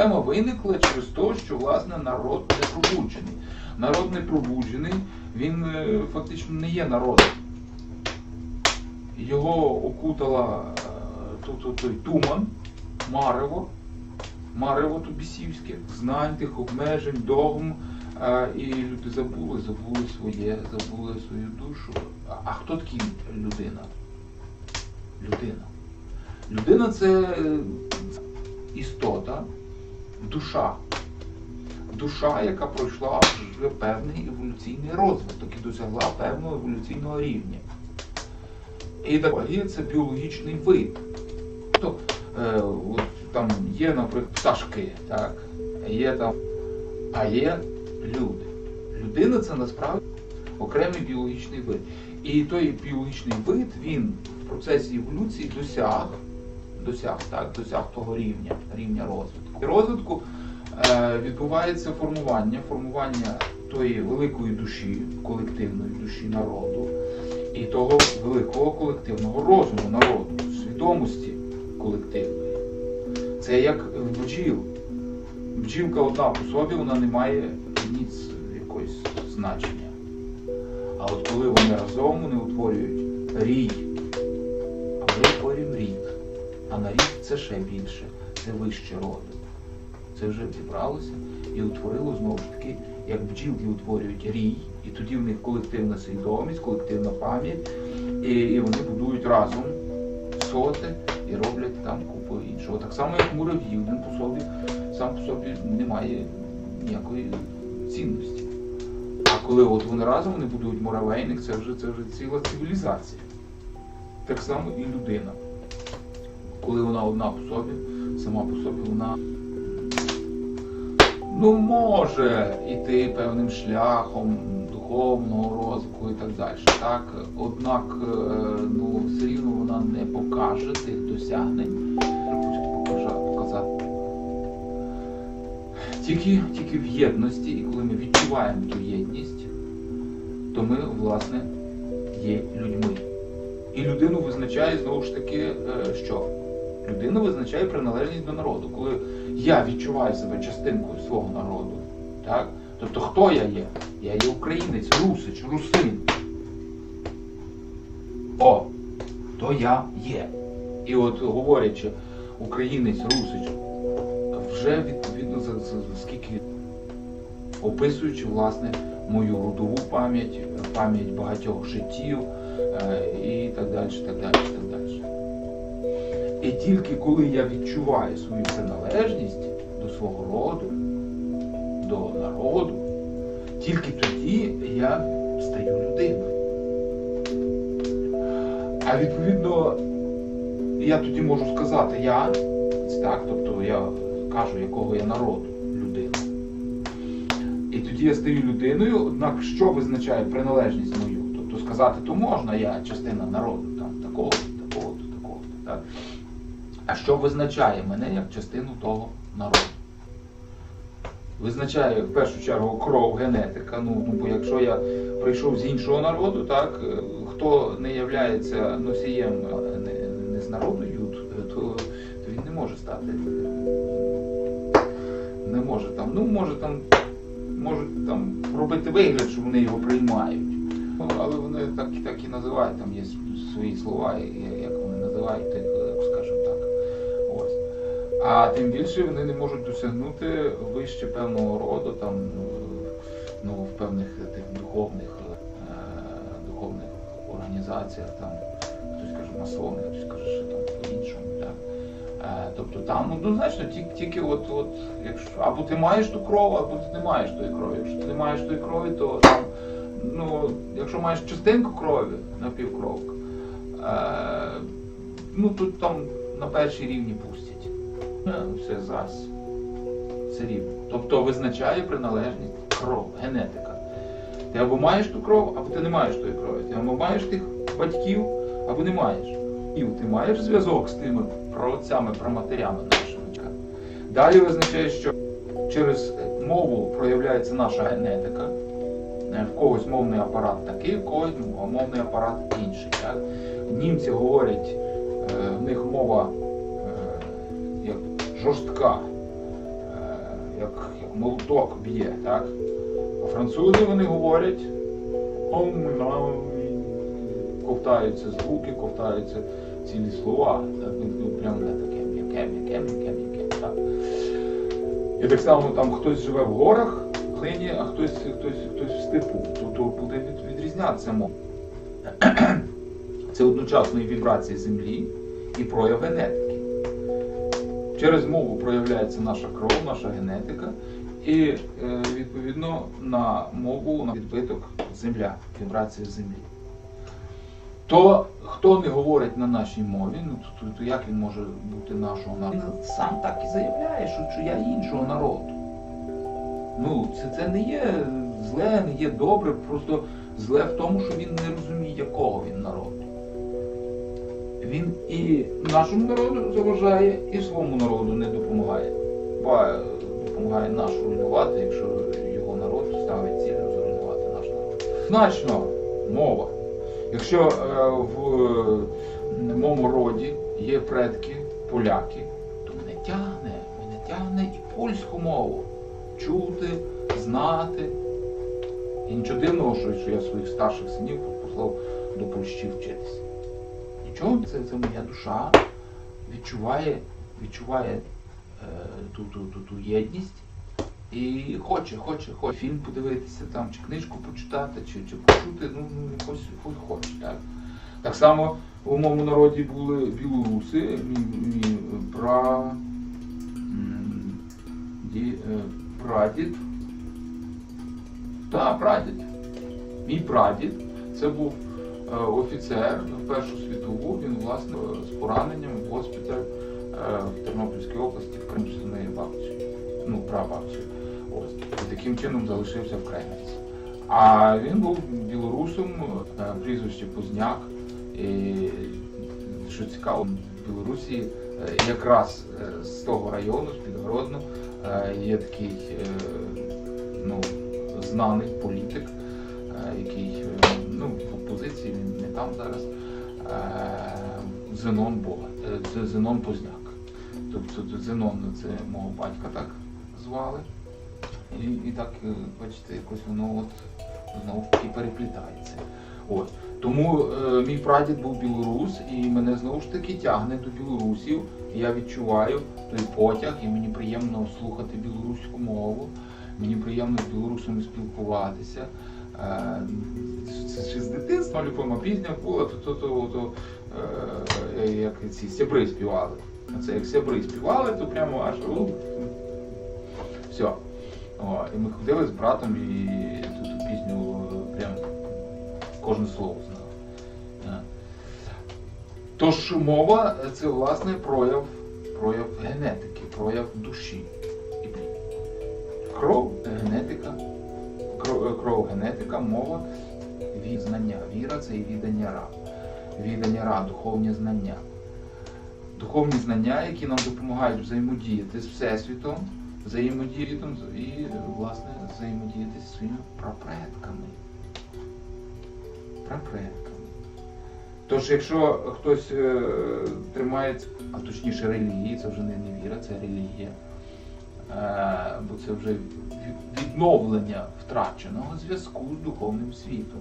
проблема виникла через те, що власне народ не пробуджений. Народ не пробуджений, він е, фактично не є народом. Його окутала е, тут той туман, марево, марево тубісівське, знань тих обмежень, догм. е, І люди забули, забули своє, забули свою душу. А- хто такий людина? Людина. Людина це істота, душа. Душа, яка пройшла вже певний еволюційний розвиток і досягла певного еволюційного рівня. І такий це біологічний вид. Тобто, е, там є, наприклад, пташки, так? є там, а є люди. Людина це насправді окремий біологічний вид. І той біологічний вид, він в процесі еволюції досяг, досяг, так, досяг того рівня, рівня розвитку. І розвитку е, відбувається формування, формування тої великої душі, колективної душі народу і того великого колективного розуму народу, свідомості колективної. Це як бджіл. Бджілка одна по собі, вона не має ніц якогось значення. А от коли вони разом вони утворюють рій, на рід це ще більше, це вище роду. Це вже зібралося і утворило знову ж таки, як бджілки утворюють рій, і тоді в них колективна свідомість, колективна пам'ять, і, і вони будують разом соти і роблять там купу іншого. Так само, як муравій, один по собі, сам по собі не має ніякої цінності. А коли от вони разом вони будують муравейник, це вже, це вже ціла цивілізація. Так само і людина. Коли вона одна по собі, сама по собі вона ну, може йти певним шляхом духовного розвитку і так далі. Так? Однак е, ну, все рівно вона не покаже тих досягнень, показати. Тільки, тільки в єдності, і коли ми відчуваємо ту єдність, то ми, власне, є людьми. І людину визначає знову ж таки, е, що? Людина визначає приналежність до народу. Коли я відчуваю себе частинкою свого народу, так? тобто хто я є? Я є українець, русич, русин. О, то я є. І от говорячи, українець, русич, вже відповідно за, за, за скільки описуючи власне мою родову пам'ять, пам'ять багатьох життів е, і так далі, так далі, так далі. І тільки коли я відчуваю свою приналежність до свого роду, до народу, тільки тоді я стаю людиною. А відповідно, я тоді можу сказати я, так, тобто я кажу, якого я народу, людина. І тоді я стаю людиною, однак що визначає приналежність мою? Тобто сказати, то можна, я частина народу, там, такого, такого, такого, так? А що визначає мене як частину того народу? Визначає в першу чергу кров, генетика. Ну, ну бо якщо я прийшов з іншого народу, так, е, хто не є носієм не, не з народу юд, то, то він не може стати. Не може там, ну може там, можуть там робити вигляд, що вони його приймають. Ну, але вони так, так і називають, там є свої слова, як вони називають тих, е, скажімо так. Ось. А тим більше вони не можуть досягнути вище певного роду, там, ну, в певних тих духовних, е, духовних організаціях, там, хтось каже масони, хтось каже, що там по-іншому. Так? Е, тобто там однозначно тільки, тільки от, от, якщо, або ти маєш ту кров, або ти не маєш тої крові. Якщо ти не маєш тої крові, то там, ну, якщо маєш частинку крові, напівкровка, е, ну тут там на перший рівні пустять. Все зась. Все рівно. Тобто визначає приналежність кров, генетика. Ти або маєш ту кров, або ти не маєш тої крові. Ти або маєш тих батьків, або не маєш. І ти маєш зв'язок з тими праотцями, праматерями нашими. Далі визначає, що через мову проявляється наша генетика. Е, В когось мовний апарат такий, в когось мовний апарат інший. Так? Німці говорять, е, в них мова жорстка, е, як, як молоток б'є, так? А французи вони говорять, ковтаються звуки, ковтаються цілі слова. Так? Ну, Прямо таке м'яке, м'яке, м'яке, м'яке. Так? І так само там хтось живе в горах, глині, а хтось, хтось, хтось в степу. То, то буде відрізнятися мова. Це одночасно і вібрації землі, і прояв генетики. Через мову проявляється наша кров, наша генетика, і е, відповідно на мову на відбиток земля, вібрація землі. То хто не говорить на нашій мові, ну то, то, то як він може бути нашого народу? Він сам так і заявляє, що, що я іншого народу. Ну, це, це не є зле, не є добре, просто зле в тому, що він не розуміє, якого він народу. Він і нашому народу заважає, і своєму народу не допомагає. Ба допомагає наш руйнувати, якщо його народ ставить ціль зруйнувати наш народ. Значно мова. Якщо е, в е, моєму роді є предки поляки, то мене тягне, мене тягне і польську мову чути, знати. І нічого дивного, що я своїх старших синів послав до Польщі вчитися. Нічого, це, це моя душа відчуває, відчуває е, ту, ту, ту, ту єдність і хоче, хоче, хоче фільм подивитися, там, чи книжку почитати, чи, чи почути, ну, ну якось хоче. Так? так само у моєму народі були білоруси, мій, пра, ді, е, прадід. Так, прадід. Мій прадід це був офіцер в Першу світову. Він, власне, з пораненням в госпіталь е, в Тернопільській області в моєю бабцею. Ну, прабабцею. Ось. І таким чином залишився в Кремниці. А він був білорусом, е, прізвище Позняк. І, що цікаво, в Білорусі е, якраз е, з того району, з Підгородну, е, є такий е, ну, знаний політик, е, який е, ну, в опозиції, він не там зараз, е, Зенон Бога, е, Зенон Позняк. Тобто Зенон це мого батька так звали. І, і так, е, бачите, якось воно от знову таки переплітається. От. Тому е, мій прадід був білорус, і мене знову ж таки тягне до білорусів. Я відчуваю той потяг, і мені приємно слухати білоруську мову. Мені приємно з білорусами спілкуватися. Е, з дитинства любима пісня була, то, то, то, то е, як ці сябри співали. Це як сябри співали, то прямо аж все. О, і ми ходили з братом і ту, ту пісню е, прям кожне слово знали. Е. Тож мова це власне прояв, прояв генетики, прояв душі. Кров, генетика, кров, генетика, мова, від знання. Віра це і віддання ра. Віддання ра, духовні знання. Духовні знання, які нам допомагають взаємодіяти з Всесвітом, взаємодіяти і, власне, взаємодіяти зі своїми прапредками. Прапредками. Тож, якщо хтось е, тримається, а точніше релігії, це вже не, не віра, це релігія. Е, бо це вже відновлення втраченого зв'язку з духовним світом.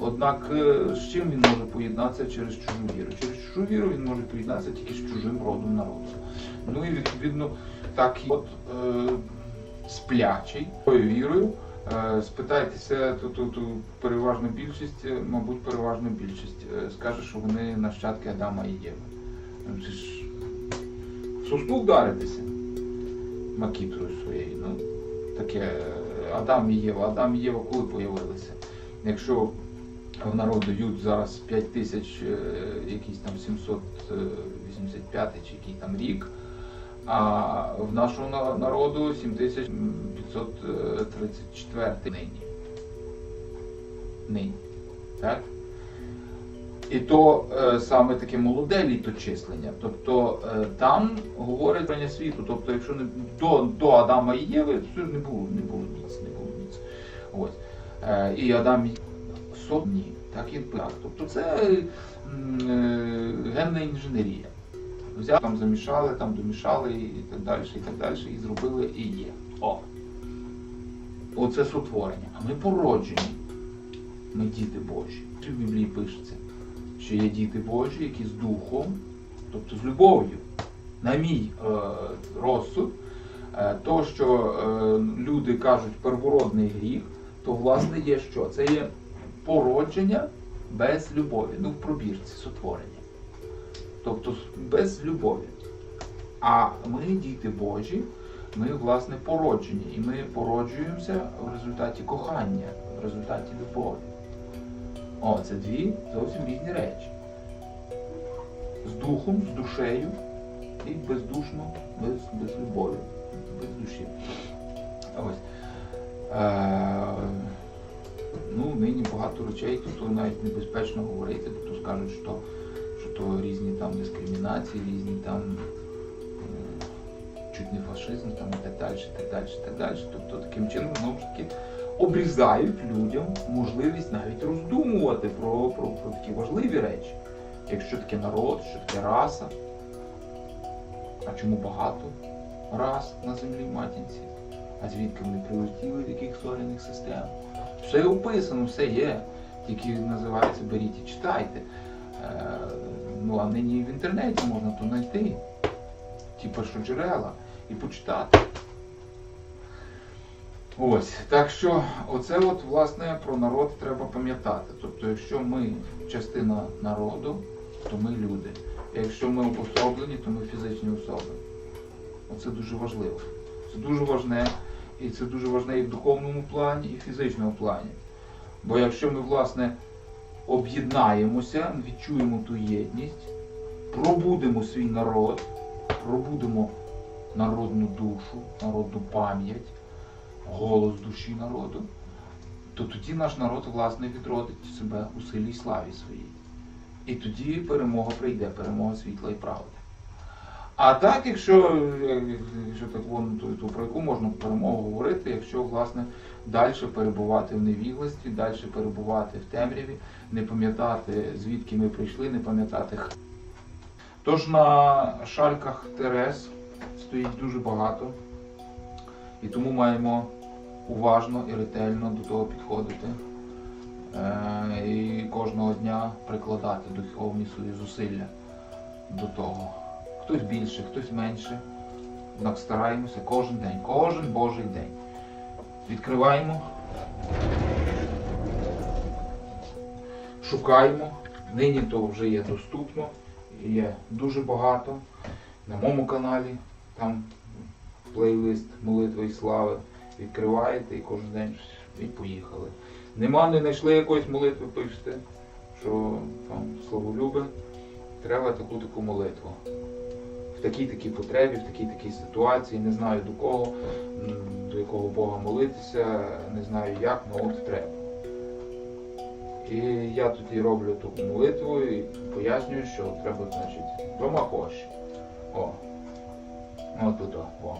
Однак е, з чим він може поєднатися через чужу віру? Через чужу віру він може поєднатися тільки з чужим родом народу. Ну і відповідно так от е, сплячий тою вірою. Е, спитайтеся, то, то переважна більшість, мабуть, переважна більшість скаже, що вони нащадки Адама і Єви. Ну, в суску вдаритися макітрою своєю. Ну, таке е, Адам і Єва. Адам і Єва коли появилися? Якщо в народ дають зараз 5 тисяч, е, якийсь 785 чи який там рік, а в нашого народу 7534 нині. Нині. Так? І то е, саме таке молоде літочислення. Тобто е, там говорить про світу. Тобто, якщо не до, до Адама і Єви, це не було, не було ніц, не було ніц. Ось. Е, і Адам сотні, так і так. Тобто це генна інженерія. Взяли, там замішали, там домішали і так далі, і так далі, і зробили і є. О. Оце сотворення. А ми породжені. Ми діти Божі. В Біблії пишеться, що є діти Божі, які з духом, тобто з любов'ю, на мій е, розсуд, е, то, що е, люди кажуть первородний гріх, то власне є що? Це є породження без любові. Ну, в пробірці сотворення. Тобто без любові. А ми, діти Божі, ми, власне, породжені. І ми породжуємося в результаті кохання, в результаті любові. О, це дві зовсім різні речі. З духом, з душею і бездушно, без, без любові, без душі. Ось. Е, ну, нині багато речей, тут навіть небезпечно говорити, то скажуть, що, що то різні там дискримінації, різні там чуть не фашизм, там і так далі, і так далі, і так далі. Тобто таким чином знову ж таки обрізають людям можливість навіть роздумувати про, про, про такі важливі речі. Якщо таке народ, що таке раса. А чому багато рас на землі матінці? А звідки вони прилетіли, з яких зоряних систем? Все описано, все є. Тільки називається беріть і читайте. Е, ну а нині в інтернеті можна то знайти. Ті першоджерела і почитати. Ось, так що оце от власне про народ треба пам'ятати. Тобто, якщо ми частина народу, то ми люди. Якщо ми обособлені, то ми фізичні особи. Оце дуже важливо. Це дуже важне, і це дуже важне і в духовному плані, і в фізичному плані. Бо якщо ми, власне, об'єднаємося, відчуємо ту єдність, пробудемо свій народ, пробудемо народну душу, народну пам'ять, голос душі народу, то тоді наш народ, власне, відродить себе у силі і славі своїй. І тоді перемога прийде, перемога світла і правди. А так, якщо, е, якщо так вон, то, то про яку можна перемогу говорити, якщо власне далі перебувати в невігласті, далі перебувати в темряві, не пам'ятати, звідки ми прийшли, не пам'ятати. х- Тож на шальках Терес стоїть дуже багато, і тому маємо уважно і ретельно до того підходити. Е, і кожного дня прикладати духовні свої зусилля до того. Хтось більше, хтось менше. Однак стараємося кожен день, кожен Божий день. Відкриваємо, шукаємо. Нині то вже є доступно, є дуже багато. На моєму каналі там плейлист молитви і слави. Відкриваєте і кожен день і поїхали. Нема, не знайшли якоїсь молитви, пишете, що там словолюбе, треба таку таку молитву. В такій такій потребі, в такій такій ситуації, не знаю до кого, до якого Бога молитися, не знаю як, але от треба. І я тоді роблю таку молитву і пояснюю, що треба, значить, дома коші. О. От тут, о.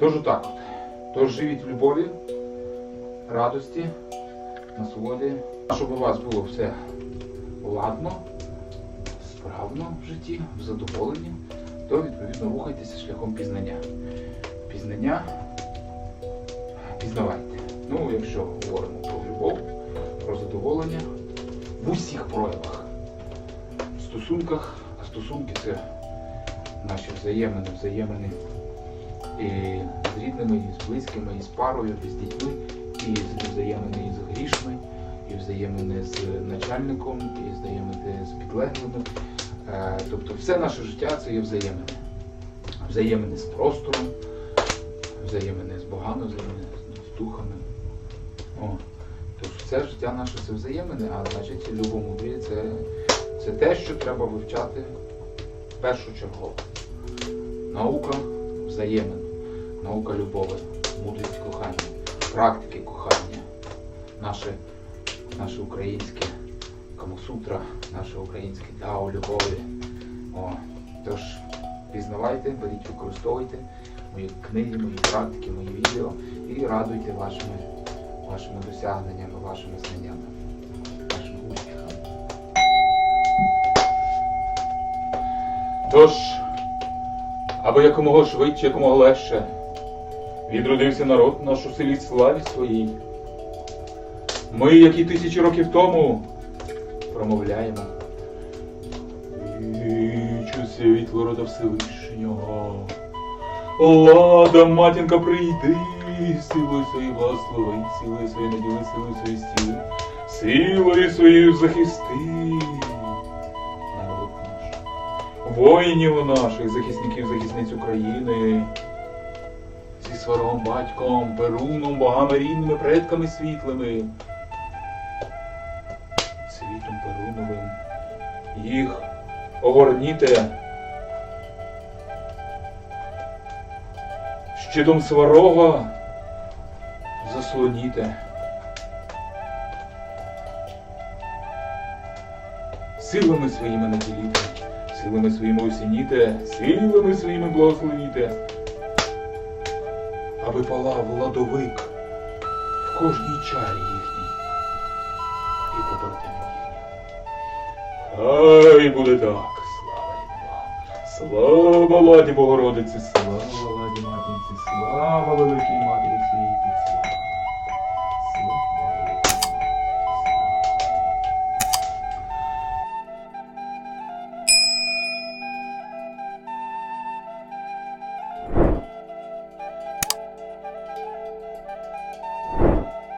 Тож отак от. Тож живіть в любові, радості, насолоді, щоб у вас було все ладно, справно в житті, в задоволенні, то відповідно рухайтеся шляхом пізнання. Пізнання пізнавайте. Ну, якщо говоримо про любов, про задоволення в усіх проявах, в стосунках, а стосунки це наші взаємини, взаємини з рідними, і з близькими, і з парою, і з дітьми, і взаємини з грішми, і взаємини з начальником, і взаємини з підлеглими. Е, Тобто все наше життя це є взаємини. Взаємини з простором, взаємини з богами, взаємини з духами. О. Тож все життя наше це взаємини, а значить любомудрі це, це те, що треба вивчати першочергово. Наука взаємин, наука любові, мудрість кохання, практики кохання, наше, наше українське Камасутра, наше українське Дао любові. О, тож пізнавайте, беріть, використовуйте мої книги, мої практики, мої відео і радуйте вашими, вашими досягненнями, вашими знаннями. Тож, аби якомога швидше, якомога легше відродився народ наш у селі славі своїй. Ми, як і тисячі років тому, промовляємо. Вічу світло рода Всевишнього. Лада, матінка, прийди, силою своєю благослови, силою своєю наділи, силою своєю стіли, силою своєю захисти народ наш, воїнів наших, захисників, захисниць України, зі сваром батьком, Перуном, богами рідними, предками світлими, світом Перуновим, їх огорніте. щитом сварога заслоніте. Силами своїми наділіте, силами своїми осініте, силами своїми благословіте, аби палав ладовик в кожній чарі їхній і побратимі їхній. Хай буде так, слава їм. Слава Ладі Богородиці, слава Ладі Матінці, слава Великій Матері